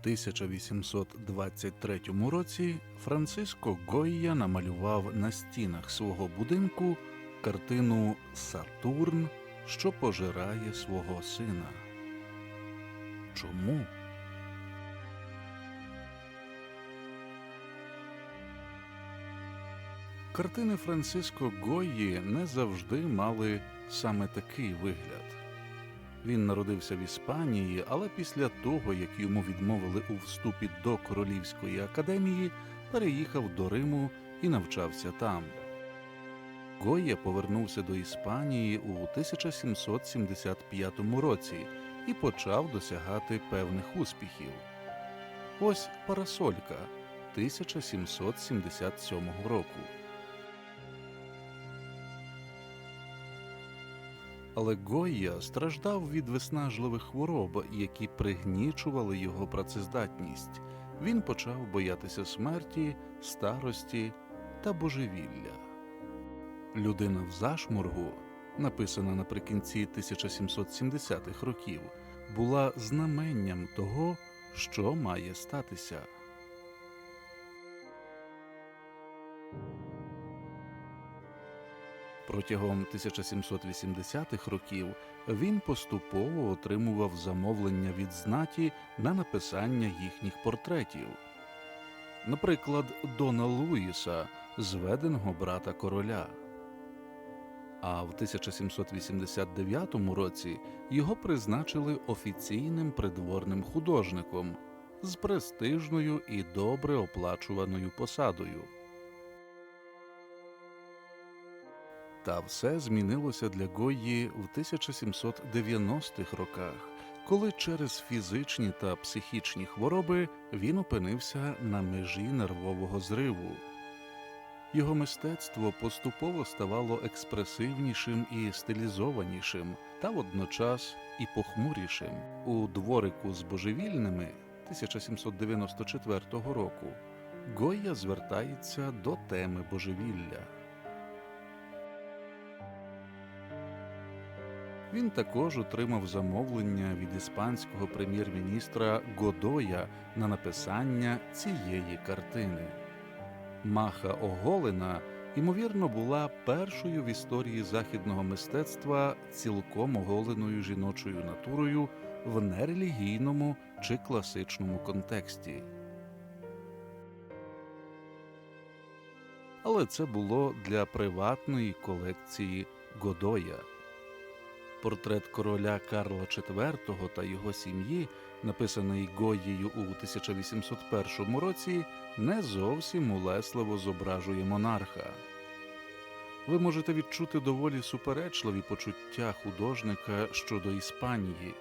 1823 році Франциско Гойя намалював на стінах свого будинку картину Сатурн, що пожирає свого сина. Чому? Картини Франциско Гойї не завжди мали саме такий вигляд. Він народився в Іспанії, але після того, як йому відмовили у вступі до Королівської академії, переїхав до Риму і навчався там. Гойя повернувся до Іспанії у 1775 році і почав досягати певних успіхів. Ось Парасолька 1777 року. Але Гойя страждав від виснажливих хвороб, які пригнічували його працездатність. Він почав боятися смерті, старості та божевілля. Людина в зашморгу, написана наприкінці 1770-х років, була знаменням того, що має статися. Протягом 1780-х років він поступово отримував замовлення від знаті на написання їхніх портретів. Наприклад, Дона Луїса, зведеного брата короля. А в 1789 році його призначили офіційним придворним художником з престижною і добре оплачуваною посадою. Та все змінилося для Гойї в 1790-х роках, коли через фізичні та психічні хвороби він опинився на межі нервового зриву. Його мистецтво поступово ставало експресивнішим і стилізованішим, та водночас і похмурішим. У дворику з божевільними 1794 року Гойя звертається до теми божевілля. Він також отримав замовлення від іспанського прем'єр-міністра Годоя на написання цієї картини. Маха оголена, ймовірно, була першою в історії західного мистецтва цілком оголеною жіночою натурою в нерелігійному чи класичному контексті. Але це було для приватної колекції Годоя. Портрет короля Карла IV та його сім'ї, написаний Гоєю у 1801 році, не зовсім улесливо зображує монарха. Ви можете відчути доволі суперечливі почуття художника щодо Іспанії.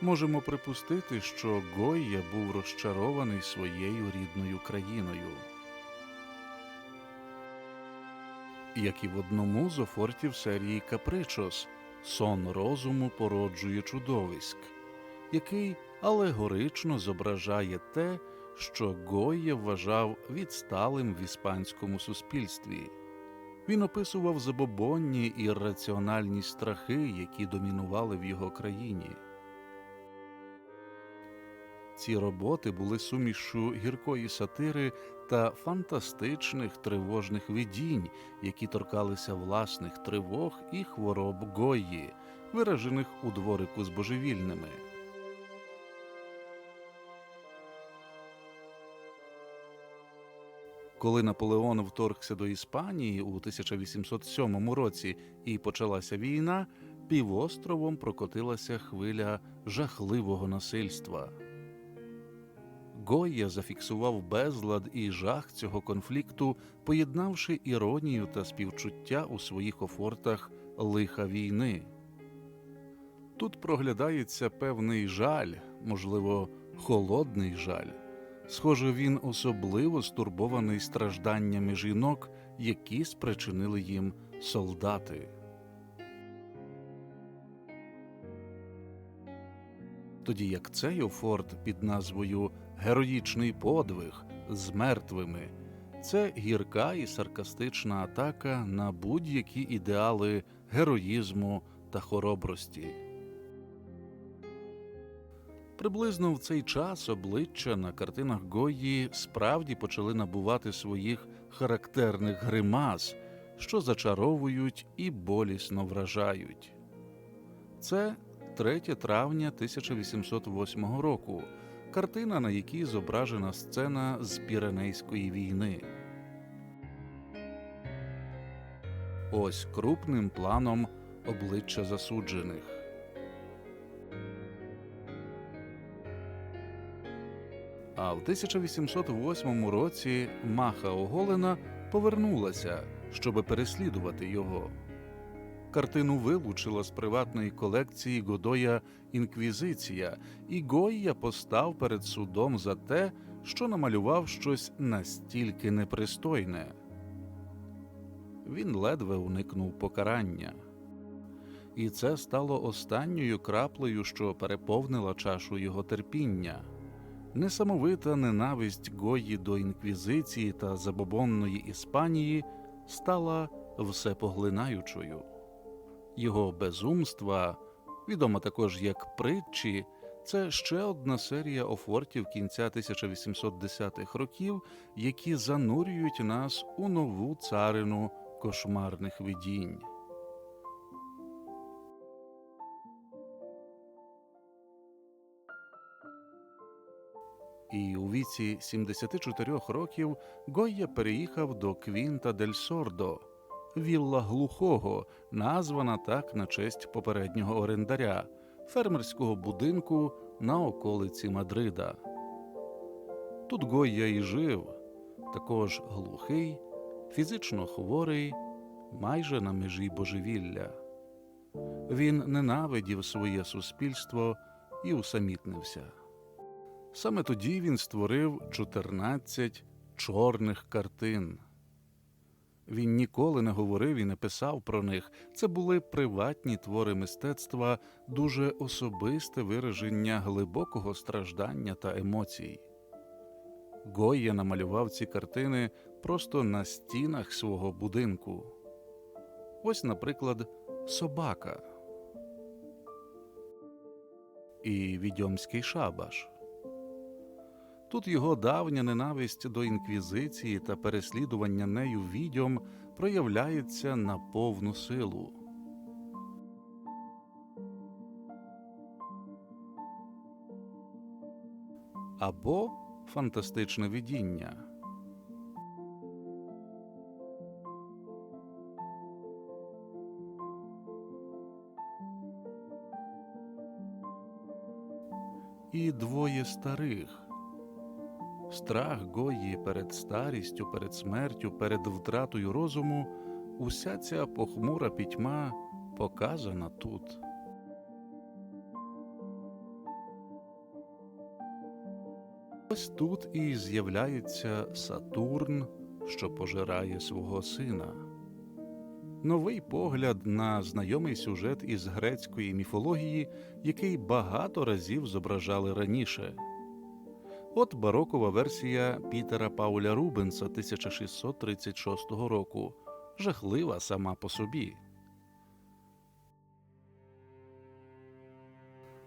Можемо припустити, що Гойя був розчарований своєю рідною країною. Як і в одному з офортів серії Капричос сон розуму породжує чудовиськ, який алегорично зображає те, що Гоє вважав відсталим в іспанському суспільстві. Він описував забобонні і раціональні страхи, які домінували в його країні. Ці роботи були сумішю гіркої сатири та фантастичних тривожних видінь, які торкалися власних тривог і хвороб Гойї, виражених у дворику з божевільними. Коли Наполеон вторгся до Іспанії у 1807 році і почалася війна, півостровом прокотилася хвиля жахливого насильства. Гойя зафіксував безлад і жах цього конфлікту, поєднавши іронію та співчуття у своїх офортах лиха війни. Тут проглядається певний жаль, можливо, холодний жаль. Схоже, він особливо стурбований стражданнями жінок, які спричинили їм солдати. Тоді як цей офорт під назвою Героїчний подвиг з мертвими це гірка і саркастична атака на будь-які ідеали героїзму та хоробрості. Приблизно в цей час обличчя на картинах Гойї справді почали набувати своїх характерних гримас, що зачаровують і болісно вражають. Це 3 травня 1808 року, картина, на якій зображена сцена з Піренейської війни. Ось крупним планом обличчя засуджених. А в 1808 році Маха Оголена повернулася, щоб переслідувати його. Картину вилучила з приватної колекції Годоя Інквізиція, і Гойя постав перед судом за те, що намалював щось настільки непристойне. Він ледве уникнув покарання. І це стало останньою краплею, що переповнила чашу його терпіння. Несамовита ненависть Гої до інквізиції та забобонної Іспанії стала всепоглинаючою. Його безумства, відома також як притчі, це ще одна серія офортів кінця 1810-х років, які занурюють нас у нову царину кошмарних видінь. І у віці 74 років Гойя переїхав до Квінта дель Сордо, вілла глухого, названа так на честь попереднього орендаря, фермерського будинку на околиці Мадрида. Тут Гойя і жив, також глухий, фізично хворий, майже на межі божевілля. Він ненавидів своє суспільство і усамітнився. Саме тоді він створив 14 чорних картин. Він ніколи не говорив і не писав про них. Це були приватні твори мистецтва, дуже особисте вираження глибокого страждання та емоцій. Гойя намалював ці картини просто на стінах свого будинку. Ось, наприклад, собака і відьомський шабаш. Тут його давня ненависть до інквізиції та переслідування нею відьом проявляється на повну силу. Або фантастичне видіння. І двоє старих. Страх Гої перед старістю, перед смертю, перед втратою розуму, уся ця похмура пітьма показана тут. Ось тут і з'являється Сатурн, що пожирає свого сина. Новий погляд на знайомий сюжет із грецької міфології, який багато разів зображали раніше. От барокова версія Пітера Пауля Рубенса 1636 року, жахлива сама по собі.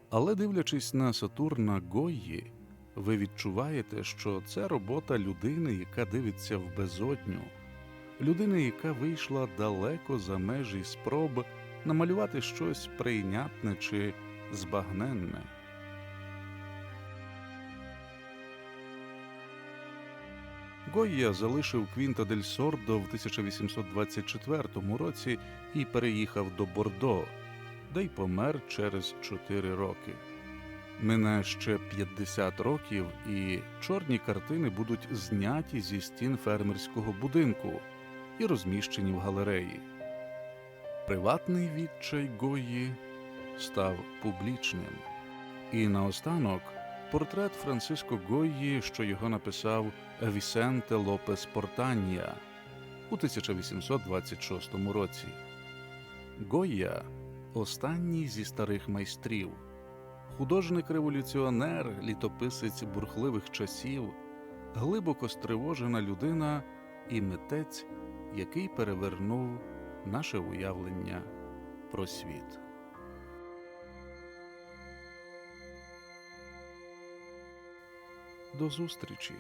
Але дивлячись на Сатурна Гойї, ви відчуваєте, що це робота людини, яка дивиться в безодню, людини, яка вийшла далеко за межі спроб намалювати щось прийнятне чи збагненне. Гойя залишив Квінта дель Сордо в 1824 році і переїхав до Бордо, де й помер через 4 роки. Мине ще 50 років, і чорні картини будуть зняті зі стін фермерського будинку і розміщені в галереї. Приватний відчай Гойї став публічним. І наостанок портрет Франциско Гойї, що його написав Вісенте Лопес Портанія у 1826 році. Гойя останній зі старих майстрів, художник-революціонер, літописець бурхливих часів, глибоко стривожена людина і митець, який перевернув наше уявлення про світ. До зустрічі!